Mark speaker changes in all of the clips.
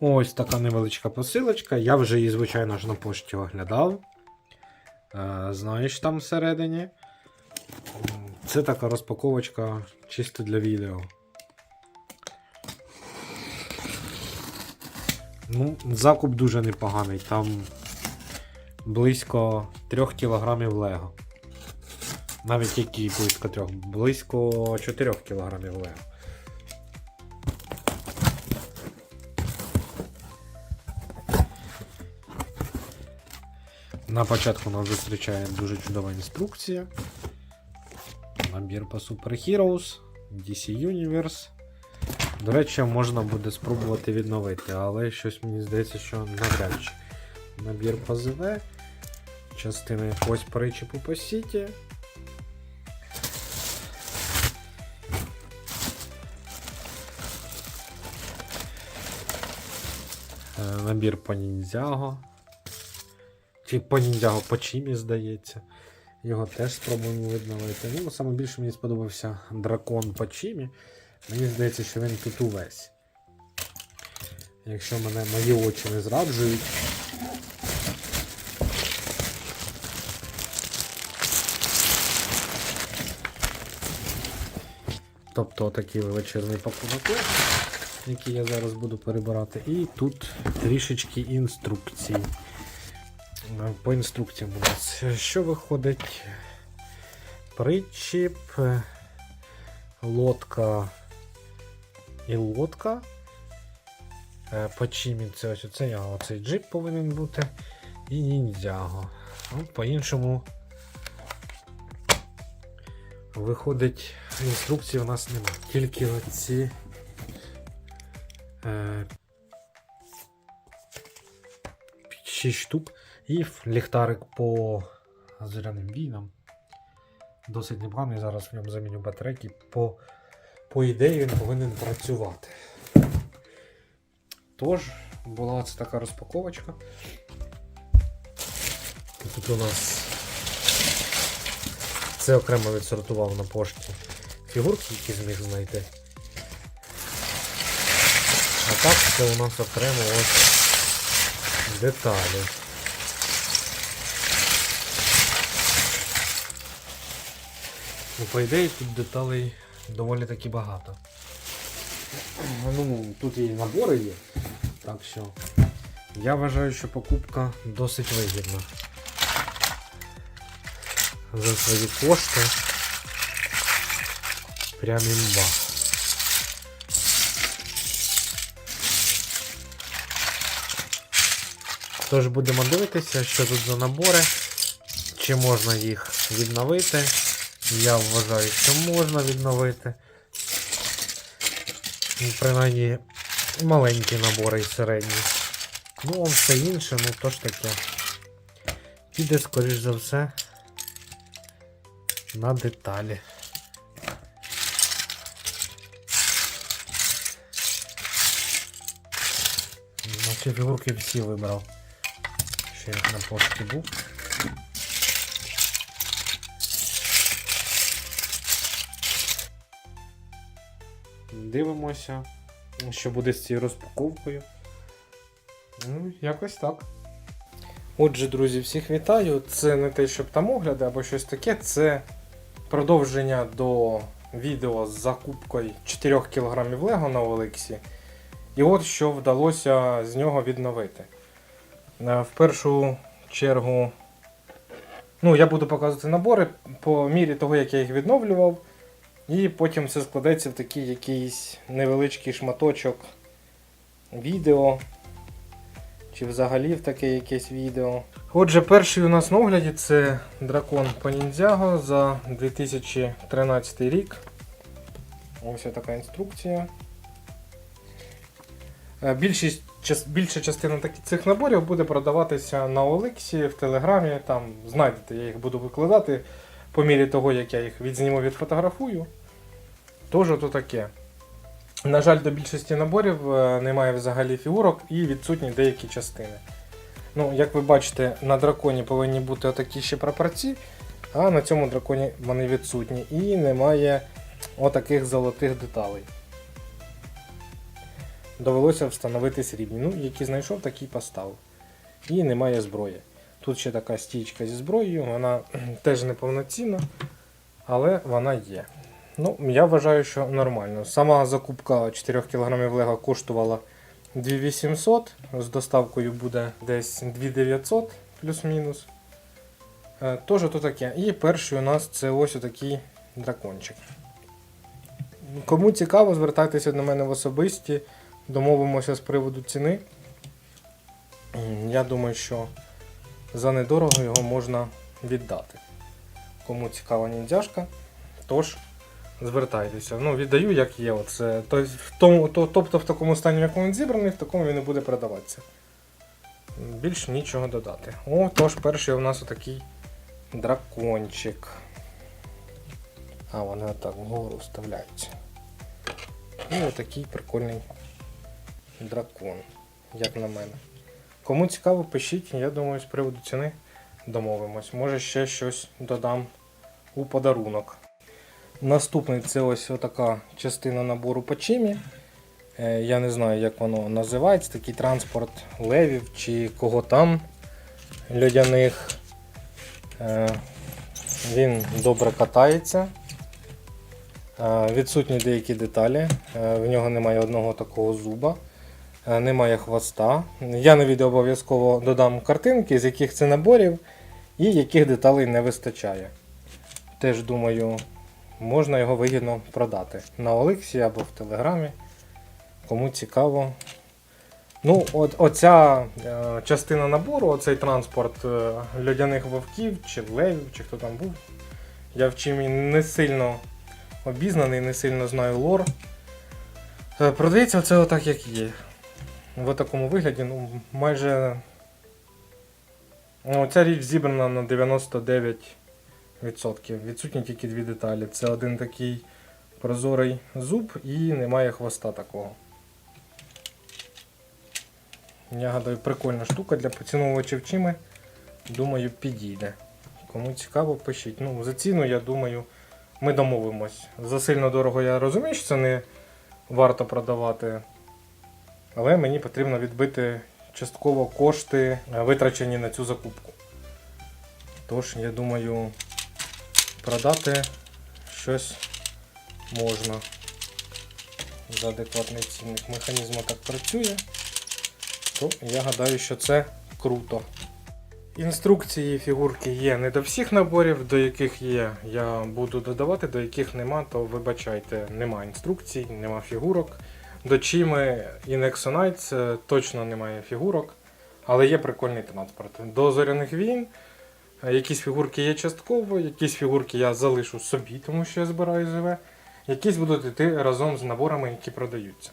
Speaker 1: Ось така невеличка посилочка. Я вже її, звичайно ж, на пошті оглядав. Е, Знаю, що там всередині. Це така розпаковочка чисто для відео. Ну, закуп дуже непоганий. Там близько 3 кг лего. Навіть які близько 3, близько 4 кг лего. На початку нас зустрічає дуже чудова інструкція. Набір по Super Heroes, DC Universe. До речі, можна буде спробувати відновити, але щось мені здається, що навряд чи. Набір по ЗВ, частини ось по речіпу по сіті. Е, Набір по ніндзяго. Чи по ніндзяго по чимі, здається. Його теж спробуємо відновити. Ну, саме більше мені сподобався дракон по чимі. Мені здається, що він тут увесь. Якщо мене мої очі не зраджують. Тобто такий величезний пакунок, який я зараз буду перебирати. І тут трішечки інструкцій. По інструкціям у нас що виходить? Причіп, лодка і лодка. Е, По чимі це ось оце оцей джип повинен бути. І ніндзяго. Ну, по-іншому виходить, інструкції у нас немає. Тільки оці е, 6 штук. І ліхтарик по зоряним війнам. Досить непоганий. Зараз в ньому заміню батарейки. По, по ідеї він повинен працювати. Тож, була це така розпаковочка. Тут у нас це окремо відсортував на пошті фігурки, які зміг знайти. А так це у нас окремо ось деталі. Ну, по ідеї, тут деталей доволі таки багато. Ну, тут і набори є. Так що я вважаю, що покупка досить вигідна. За свої кошти. Прям імба. Тож будемо дивитися, що тут за набори, чи можна їх відновити. Я вважаю, що можна відновити. Ну, Принаймні маленькі набори і середні. Ну, а все інше, ну то ж таке. Піде, скоріш за все, на деталі. Наче фігурки всі вибрав. Ще їх на пошті був. Дивимося, що буде з цією розпаковкою. Ну, якось так. Отже, друзі, всіх вітаю. Це не те, щоб там огляди або щось таке, це продовження до відео з закупкою 4 кг Лего на Олексі. І от що вдалося з нього відновити. Е, В першу чергу, ну, я буду показувати набори по мірі того, як я їх відновлював. І потім все складеться в такий якийсь невеличкий шматочок відео. Чи взагалі в таке якесь відео. Отже, перший у нас на огляді це дракон по ніндзяго за 2013 рік. Ось така інструкція. Е, Більшість, більша частина цих наборів буде продаватися на Олексі в Телеграмі. Там знайдете, я їх буду викладати по мірі того, як я їх відзніму, відфотографую. Тож ото таке. На жаль, до більшості наборів е, немає взагалі фігурок і відсутні деякі частини. Ну, як ви бачите, на драконі повинні бути отакі ще прапорці, а на цьому драконі вони відсутні. І немає отаких золотих деталей. довелося встановити срібні. Ну, які знайшов, такі поставив. І немає зброї. Тут ще така стічка зі зброєю, вона теж неповноцінна, але вона є. Ну, я вважаю, що нормально. Сама закупка 4 кг лего коштувала 2800, з доставкою буде десь 2900 плюс-мінус. Е, Тож то таке. І перший у нас це ось отакий дракончик. Кому цікаво, звертайтеся до мене в особисті, домовимося з приводу ціни. Я думаю, що за недорого його можна віддати. Кому цікава ніндзяшка, тож звертайтеся. Ну, віддаю, як є. Оце. Тобто, в такому стані, в якому він зібраний, в такому він і буде продаватися. Більш нічого додати. О, тож перший у нас отакий дракончик. А, вони отак вгору вставляються. І отакий прикольний дракон, як на мене. Кому цікаво, пишіть, я думаю, з приводу ціни домовимось. Може ще щось додам у подарунок. Наступний це ось отака частина набору по чимі. Е, Я не знаю, як воно називається, такий транспорт левів чи кого там льодяних. Е, Він добре катається. Е, Відсутні деякі деталі. В нього немає одного такого зуба, немає хвоста. Я на відео обов'язково додам картинки, з яких це наборів і яких деталей не вистачає. Теж думаю, можна його вигідно продати на Олексі або в Телеграмі. Кому цікаво. Ну, от, оця е, частина набору, оцей транспорт е, льодяних вовків чи левів, чи хто там був. Я в чимі не сильно обізнаний, не сильно знаю лор. Е, продається оце отак, як є. В такому вигляді, ну, майже. Ну, ця річ зібрана на 99%. Відсутні тільки дві деталі. Це один такий прозорий зуб і немає хвоста такого. Я гадаю, прикольна штука для поціновувачів чими. Думаю, підійде. Кому цікаво, пишіть. Ну, за ціну, я думаю, ми домовимось. За сильно дорого я розумію, що це не варто продавати. Але мені потрібно відбити частково кошти, е, витрачені на цю закупку. Тож, я думаю, продати щось можна. За адекватний цінник механізм так працює то я гадаю, що це круто. Інструкції фігурки є не до всіх наборів, до яких є, я буду додавати, до яких нема, то вибачайте, нема інструкцій, нема фігурок. До Чіми і Nexonites е, точно немає фігурок, але є прикольний транспорт. До зоряних війн е, якісь фігурки є частково, якісь фігурки я залишу собі, тому що я збираю ЗВ. Якісь будуть йти разом з наборами, які продаються.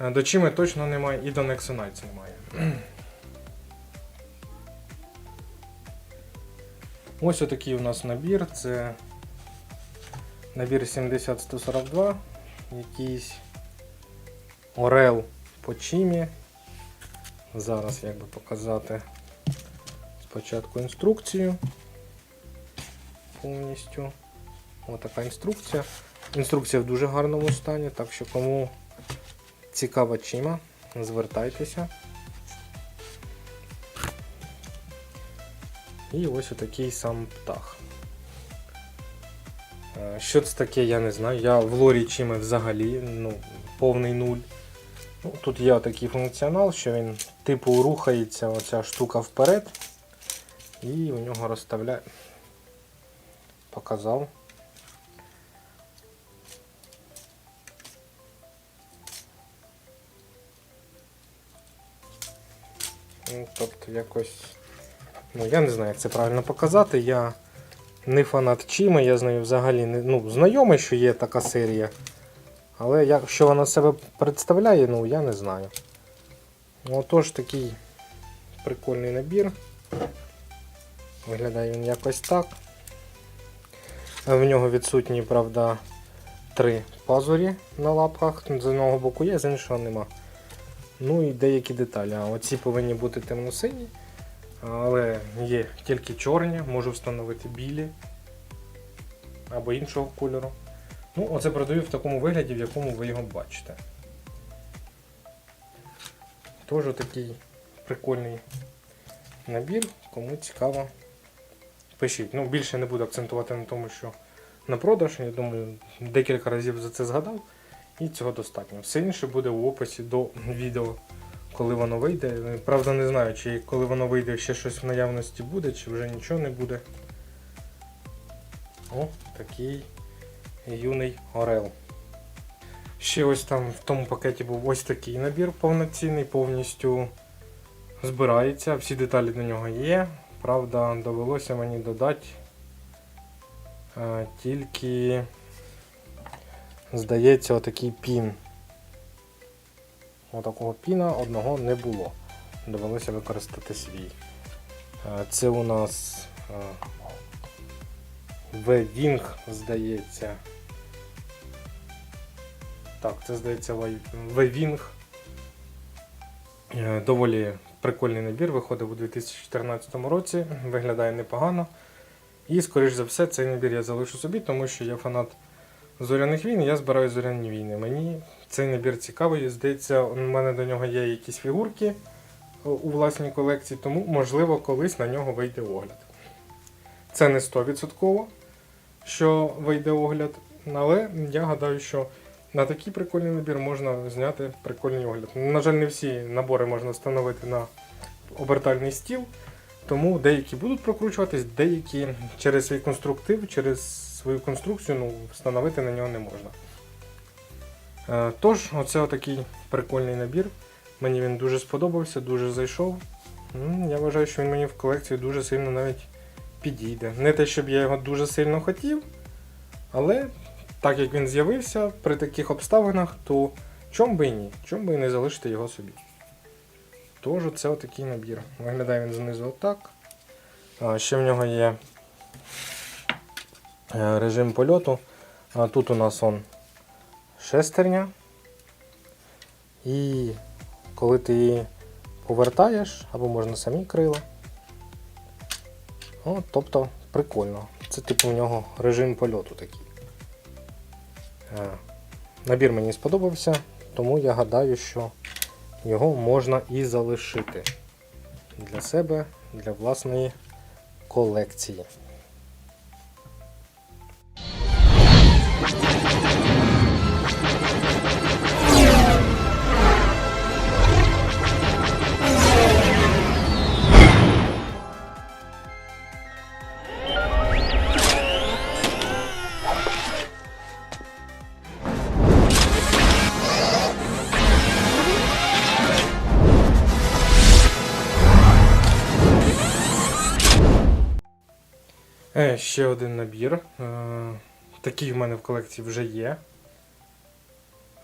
Speaker 1: Е, До Чими точно немає і до Nexonites немає. Ось отакий у нас набір. Це набір 70142, якийсь Орел по Чимі. Зараз як би показати спочатку інструкцію повністю. Ось така інструкція. Інструкція в дуже гарному стані, так що кому цікава чима, звертайтеся. І ось отакий сам птах. Е, Що це таке, я не знаю. Я в лорі чими взагалі ну, повний нуль. Ну, тут є такий функціонал, що він типу рухається оця штука вперед. І у нього розставляє. Показав. Ну, тобто якось. Ну, я не знаю, як це правильно показати. Я не фанат Чіми, я з нею взагалі не ну, знайомий, що є така серія. Але як, що вона себе представляє, ну я не знаю. Ну, Отож такий прикольний набір. Виглядає він якось так. В нього відсутні, правда, три пазурі на лапках. З одного боку є, з іншого нема. Ну і деякі деталі. Оці повинні бути темно-сині, але є тільки чорні, можу встановити білі або іншого кольору. Ну, оце продаю в такому вигляді, в якому ви його бачите. Теж такий прикольний набір, кому цікаво. Пишіть. Ну, більше не буду акцентувати на тому, що на продаж. Я думаю, декілька разів за це згадав. І цього достатньо. Все інше буде в описі до відео, коли воно вийде. Правда, не знаю, чи коли воно вийде, ще щось в наявності буде, чи вже нічого не буде. О, такий юний Орел. Ще ось там в тому пакеті був ось такий набір повноцінний, повністю збирається, всі деталі до нього є. Правда, довелося мені додати е, тільки, здається, отакий пін. Отакого піна одного не було. Довелося використати свій. Е, Це у нас V-Wing, здається. Так, це здається V-Wing. Е, Доволі прикольний набір, виходив у 2014 році, виглядає непогано. І, скоріш за все, цей набір я залишу собі, тому що я фанат зоряних війн і я збираю зоряні війни. Мені цей набір цікавий. Здається, у мене до нього є якісь фігурки у власній колекції, тому, можливо, колись на нього вийде огляд. Це не 100%, що вийде огляд, але я гадаю, що на такий прикольний набір можна зняти прикольний огляд. На жаль, не всі набори можна встановити на обертальний стіл, тому деякі будуть прокручуватись, деякі через свій конструктив, через свою конструкцію ну, встановити на нього не можна. Е, Тож, оце отакий прикольний набір. Мені він дуже сподобався, дуже зайшов. Я вважаю, що він мені в колекцію дуже сильно навіть підійде. Не те, щоб я його дуже сильно хотів, але так як він з'явився при таких обставинах, то чом би і ні, чом би і не залишити його собі. Тож це отакий набір. Виглядає він знизу отак. А, ще в нього є е, режим польоту. А, тут у нас он шестерня. І коли ти її повертаєш, або можна самі крила. О, тобто прикольно. Це типу в нього режим польоту такий. Е, Набір мені сподобався, тому я гадаю, що його можна і залишити для себе, для власної колекції. Ще один набір. Е, такий в мене в колекції вже є.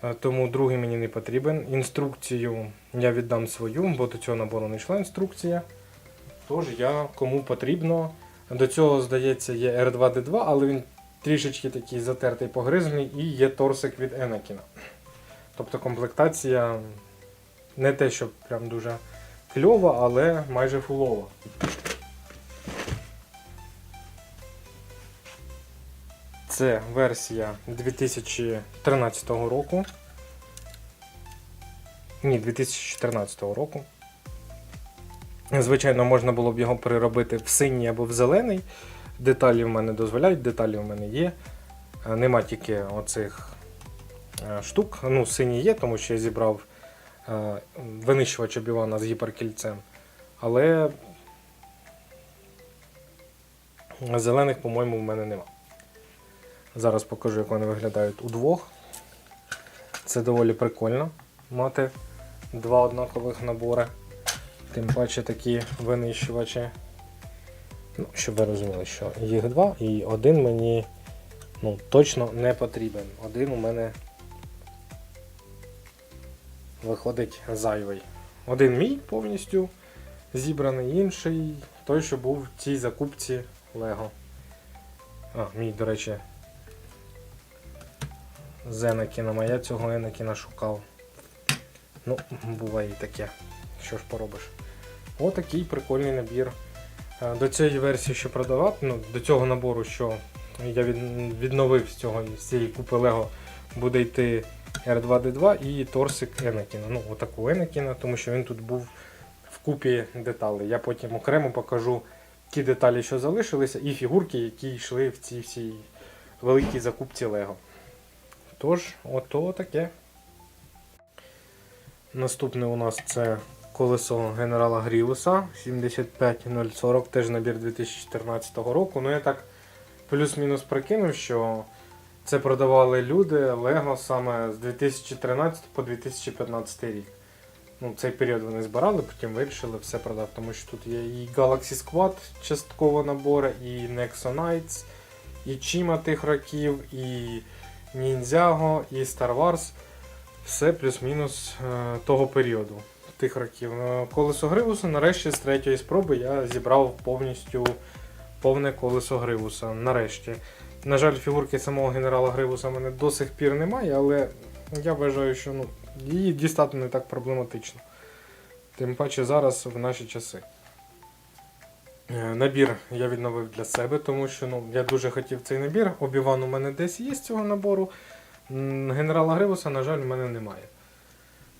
Speaker 1: Е, тому другий мені не потрібен. Інструкцію я віддам свою, бо до цього набору не йшла інструкція. Тож я кому потрібно. До цього, здається, є R2D2, але він трішечки такий затертий погризаний і є торсик від Енакіна. Тобто комплектація не те, що прям дуже кльова, але майже фулова. Це версія 2013 року. Ні, 2014 року. Звичайно, можна було б його переробити в синій або в зелений. Деталі в мене дозволяють, деталі в мене є. Е, Нема тільки оцих е, штук. Ну, синій є, тому що я зібрав е, винищувач обівана з гіперкільцем. Але зелених, по-моєму, в мене нема. Зараз покажу, як вони виглядають удвох. Це доволі прикольно мати два однакових набори. Тим паче такі винищувачі. Ну, щоб ви розуміли, що їх два і один мені ну, точно не потрібен. Один у мене виходить зайвий. Один мій повністю зібраний, інший той, що був в цій закупці Лего. А, мій, до речі, з Енакіном, а я цього Енакіна шукав. Ну, буває і таке. Що ж поробиш? Отакий прикольний набір. Е, До цієї версії, що продавав, ну, до цього набору, що я відновив з, цього, з цієї купи Лего, буде йти R2D2 і торсик Енакіна. Ну, отаку Енакіна, тому що він тут був в купі деталей. Я потім окремо покажу ті деталі, що залишилися, і фігурки, які йшли в цій всій великій закупці Лего. Тож, ото таке. Наступне у нас це колесо генерала Грілуса 75040, теж набір 2014 року. Ну я так плюс-мінус прикинув, що це продавали люди Лего саме з 2013 по 2015 рік. Ну, цей період вони збирали, потім вирішили все продати, тому що тут є і Galaxy Squad частково набори, і Nexonites, і Чіма тих років, і Ninjago, і Star Wars. Все плюс-мінус е, того періоду, тих років. Е, Колесо Гривуса нарешті з третьої спроби я зібрав повністю повне колесо Гривуса. Нарешті. На жаль, фігурки самого генерала Гривуса в мене до сих пір немає, але я вважаю, що ну, її дістати не так проблематично. Тим паче зараз в наші часи. Е, Набір я відновив для себе, тому що ну, я дуже хотів цей набір. Обіван у мене десь є з цього набору. Генерала Гривуса, на жаль, в мене немає.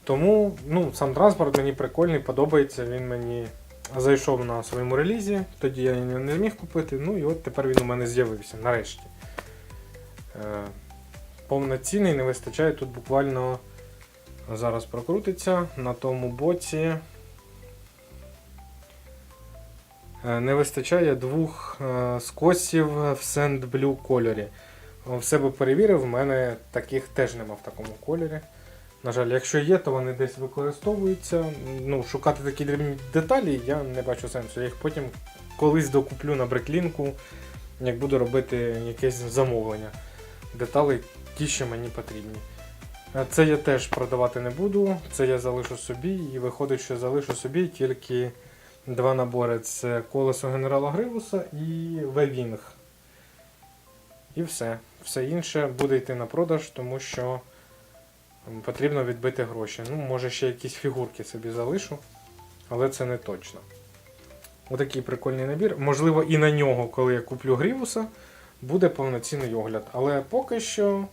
Speaker 1: Тому ну, сам транспорт мені прикольний, подобається. Він мені зайшов на своєму релізі, тоді я його не зміг купити. Ну і от тепер він у мене з'явився нарешті. Е, повноцінний, не вистачає тут буквально зараз прокрутиться на тому боці. Не вистачає двох е, скосів в Blue кольорі. В себе перевірив, в мене таких теж нема в такому кольорі. На жаль, якщо є, то вони десь використовуються. Ну, шукати такі дрібні деталі я не бачу сенсу. Я їх потім колись докуплю на бреклінку, як буду робити якесь замовлення. Деталі ті, що мені потрібні. Е, Це я теж продавати не буду, це я залишу собі, і виходить, що залишу собі тільки два набори: це колесо генерала Гривуса і Вевінг. І все. Все інше буде йти на продаж, тому що потрібно відбити гроші. Ну, може ще якісь фігурки собі залишу, але це не точно. Отакий прикольний набір. Можливо, і на нього, коли я куплю Грівуса, буде повноцінний огляд. Але поки що,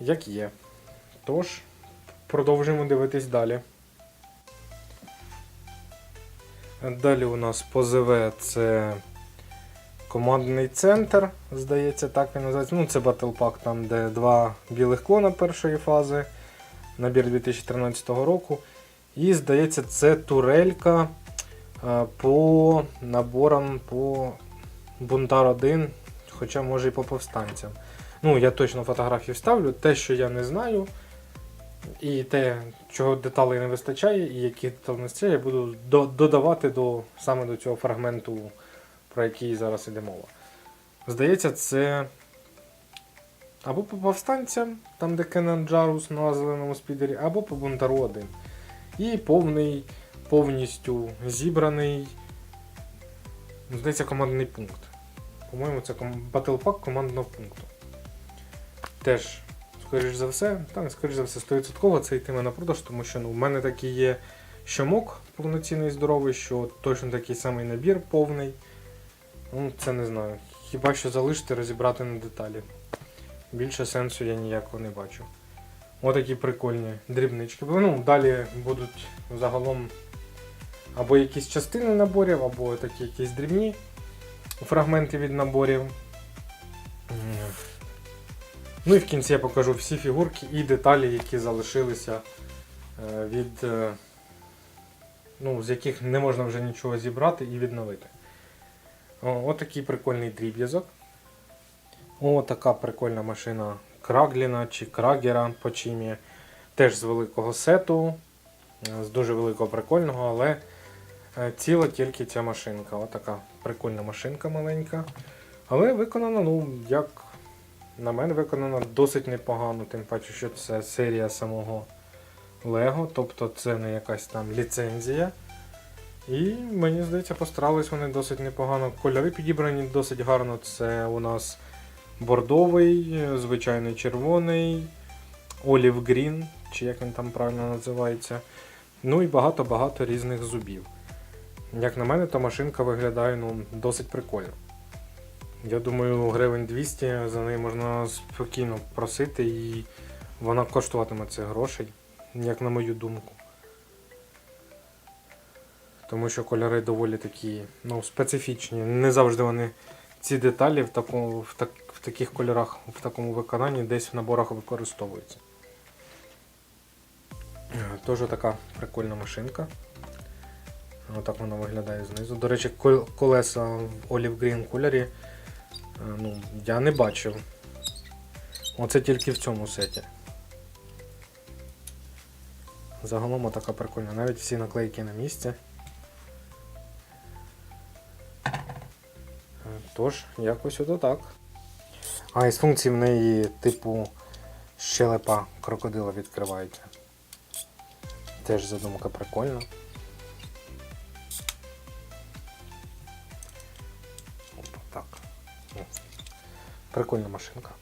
Speaker 1: як є. Тож, продовжуємо дивитись далі. Далі у нас позиве це командний центр, здається, так він називається. Ну, це Pack, там, де два білих клона першої фази, набір 2013 року. І, здається, це турелька е, по наборам по Бунтар 1, хоча може і по повстанцям. Ну, я точно фотографії вставлю. Те, що я не знаю, і те, чого деталей не вистачає, і які вистачає, я буду до- додавати до, саме до цього фрагменту, про який зараз іде мова. Здається, це або по повстанцям, там де Кенан Джарус на зеленому спідері, або по Бунтару 1. І повний, повністю зібраний, здається, командний пункт. По-моєму, це Battle командного пункту. Теж скоріш за все, та не скоріш за все, 100% це йтиме на продаж, тому що ну, в мене такий є щомок повноцінний здоровий, що точно такий самий набір повний. Ну, це не знаю. Хіба що залишити, розібрати на деталі. Більше сенсу я ніякого не бачу. Отакі прикольні дрібнички. Ну, далі будуть загалом або якісь частини наборів, або такі якісь дрібні фрагменти від наборів. Ну і в кінці я покажу всі фігурки і деталі, які залишилися е, від. е, Ну, з яких не можна вже нічого зібрати і відновити. Отакий прикольний дріб'язок. О, така прикольна машина Крагліна чи Крагера по чимі. Теж з великого сету, е, з дуже великого прикольного, але ціла тільки ця машинка. Отака прикольна машинка маленька. Але виконана, ну, як на мене, виконана досить непогано, тим паче, що це серія самого Лего, тобто це не якась там ліцензія. І мені здається, постарались вони досить непогано. Кольори підібрані досить гарно. Це у нас бордовий, звичайний червоний, олів грін, чи як він там правильно називається. Ну і багато-багато різних зубів. Як на мене, то машинка виглядає ну, досить прикольно. Я думаю, гривень 200 за неї можна спокійно просити і Вона коштуватиме цих грошей, як на мою думку. Тому що кольори доволі такі ну, специфічні. Не завжди вони ці деталі в, такому, в, так, в таких кольорах, в такому виконанні десь в наборах використовуються. Теж така прикольна машинка. Отак вона виглядає знизу. До речі, колеса в Olive Green кольорі ну, я не бачив. Оце тільки в цьому сеті. Загалом така прикольна. Навіть всі наклейки на місці. Е, Тож, якось ото так. А, із функцій в неї типу щелепа крокодила відкривається. Теж задумка прикольна. Прикольна машинка.